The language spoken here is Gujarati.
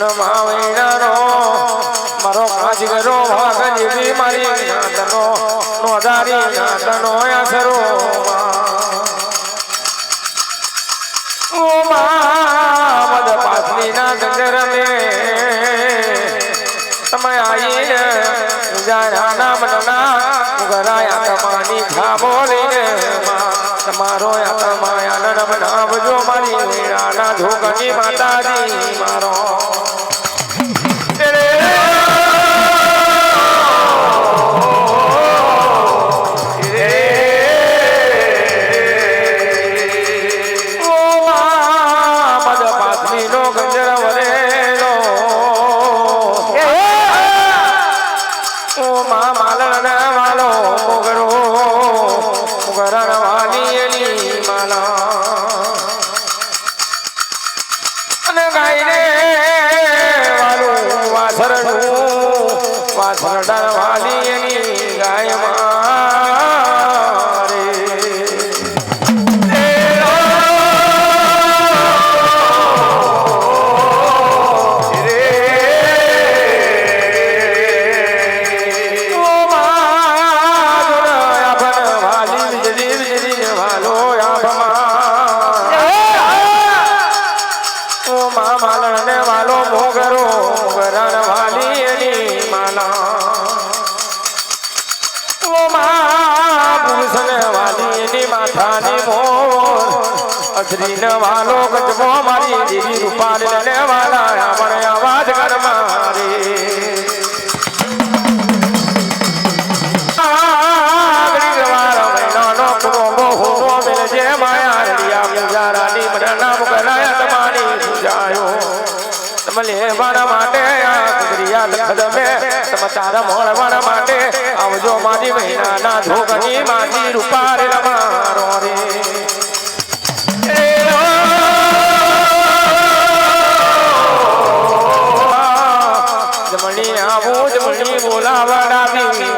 અને મારો કાજગરો ભાગ જેવી મારી નાતનો નોધારી નાતનો આસરો ઓ મદ પાસની ના ગંજર મે તમે આઈને જારા નામ નના ગરાયા તમારી ખાબો લઈને માં તમારો આત્માયા નરમ નામજો મારી વીણાના ધોકની માતાજી, મારો વાલો મોગરો મોગરણ વાલી એની માલા અને ગાયને વાલું વાસરડું વાસરડા વાલી એની ગાય મા પુરુષ ને વાલી એની માથાની મોર. અજરી વાલો ગજબો મારી દેવી રૂપાલ ને વાલા આપણે અવાજ કર મારી. માયા રડિયા મિલજારાની મરણા તમારી સુજાયો. તમે લેવાના માટે, આ કુદરિયા લખદ તારા મોળવાના માટે, આવજો મારી મહિનાના ધોગની માજી રૂપાર રમારો રે, જમણી આવું, જમણી બોલાવડાવી.